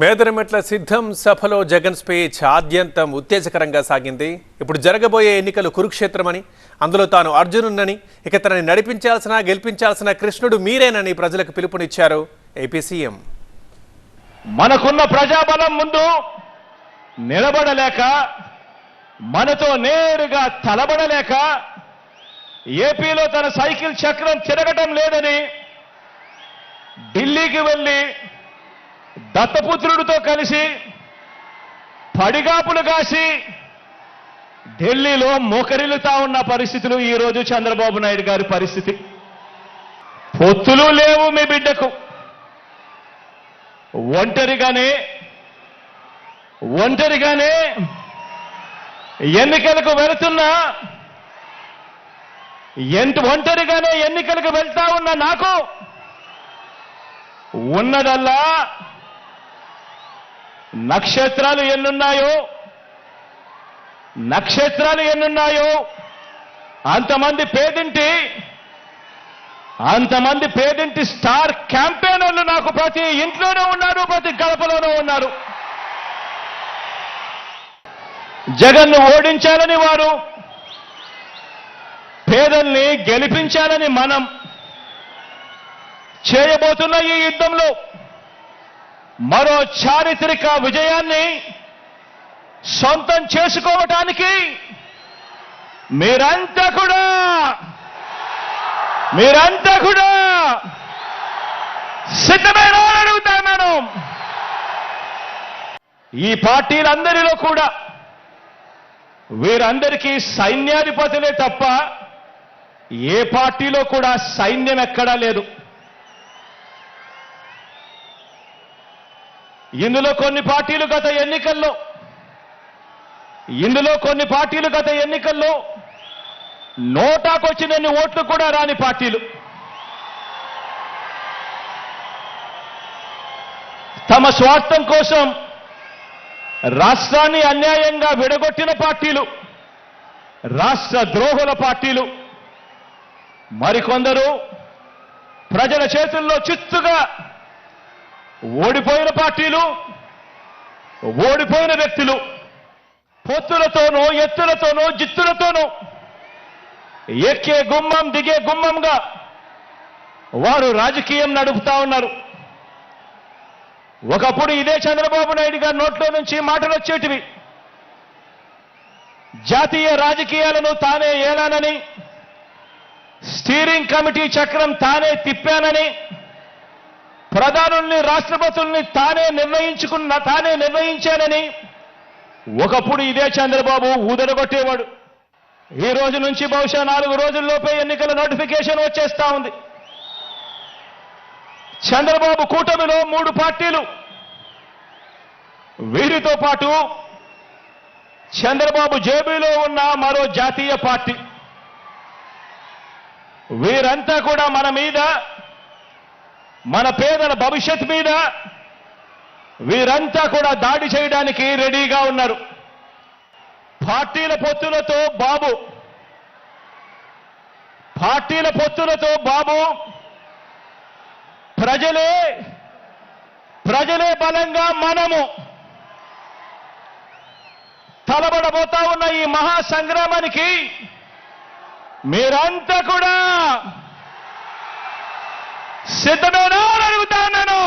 మేదరమెట్ల సిద్ధం సభలో జగన్ స్పీచ్ ఆద్యంతం ఉత్తేజకరంగా సాగింది. ఇప్పుడు జరగబోయే ఎన్నికలు కురుక్షేత్రమని అందులో తాను అర్జునున్నని ఇక తనని నడిపించాల్సిన గెలిపించాల్సిన కృష్ణుడు మీరేనని ప్రజలకు పిలుపునిచ్చారు ఏపీ సీఎం. మనకున్న ప్రజాబలం ముందు నిలబడలేక మనతో నేరుగా తలబడలేక ఏపీలో తన సైకిల్ చక్రం తిరగటం లేదని ఢిల్లీకి వెళ్ళి దత్తపుత్రుడితో కలిసి పడిగాపులు కాసి ఢిల్లీలో మోకరిల్లుతా ఉన్న పరిస్థితులు ఈ రోజు చంద్రబాబు నాయుడు గారి పరిస్థితి. పొత్తులు లేవు మీ బిడ్డకు. ఒంటరిగానే ఒంటరిగానే ఎన్నికలకు వెళుతున్నా ఎంత ఒంటరిగానే ఎన్నికలకు వెళ్తా ఉన్న నాకు ఉన్నదల్లా నక్షత్రాలు ఎన్నున్నాయో? నక్షత్రాలు ఎన్నున్నాయో? అంతమంది పేదింటి అంతమంది పేదింటి స్టార్ క్యాంపెయినర్లు నాకు ప్రతి ఇంట్లోనే ఉన్నారు ప్రతి గడపలోనూ ఉన్నారు. జగన్ను ఓడించాలని వారు పేదల్ని గెలిపించాలని మనం చేయబోతున్న ఈ యుద్ధంలో మరో చారిత్రక విజయాన్ని సొంతం చేసుకోవటానికి మీరంతా కూడా మీరంతా కూడా సిద్ధమైన అడుగుతాను మనం ఈ పార్టీలందరిలో కూడా వీరందరికీ సైన్యాధిపతులే తప్ప ఏ పార్టీలో కూడా సైన్యం ఎక్కడా లేదు. ఇందులో కొన్ని పార్టీలు గత ఎన్నికల్లో ఇందులో కొన్ని పార్టీలు గత ఎన్నికల్లో నోటాకొచ్చినన్ని ఓట్లు కూడా రాని పార్టీలు. తమ స్వార్థం కోసం రాష్ట్రాన్ని అన్యాయంగా విడగొట్టిన పార్టీలు రాష్ట్ర ద్రోహుల పార్టీలు మరికొందరు ప్రజల చేతుల్లో చిత్తుగా ఓడిపోయిన పార్టీలు ఓడిపోయిన వ్యక్తులు పొత్తులతోనూ ఎత్తులతోనూ జిత్తులతోనూ ఎక్కే గుమ్మం దిగే గుమ్మంగా వారు రాజకీయం నడుపుతా ఉన్నారు. ఒకప్పుడు ఇదే చంద్రబాబు నాయుడు గారి నోట్లో నుంచి మాటలు వచ్చేటివి. జాతీయ రాజకీయాలను తానే ఏలానని స్టీరింగ్ కమిటీ చక్రం తానే తిప్పానని ప్రధానుల్ని రాష్ట్రపతుల్ని తానే నిర్ణయించుకున్న తానే నిర్ణయించానని ఒకప్పుడు ఇదే చంద్రబాబు ఊదరగొట్టేవాడు. ఈ రోజు నుంచి బహుశా నాలుగు రోజుల్లోపే ఎన్నికల నోటిఫికేషన్ వచ్చేస్తా ఉంది. చంద్రబాబు కూటమిలో మూడు పార్టీలు. వీరితో పాటు చంద్రబాబు జేబీలో ఉన్న మరో జాతీయ పార్టీ. వీరంతా కూడా మన మీద మన పేదల భవిష్యత్ మీద వీరంతా కూడా దాడి చేయడానికి రెడీగా ఉన్నారు. పార్టీల పొత్తులతో బాబు పార్టీల పొత్తులతో బాబు ప్రజలే ప్రజలే బలంగా మనము తలబడబోతా ఉన్న ఈ మహా సంగ్రామానికి మీరంతా కూడా సిద్ధమేనా అని అడుగుతా ఉన్నాను.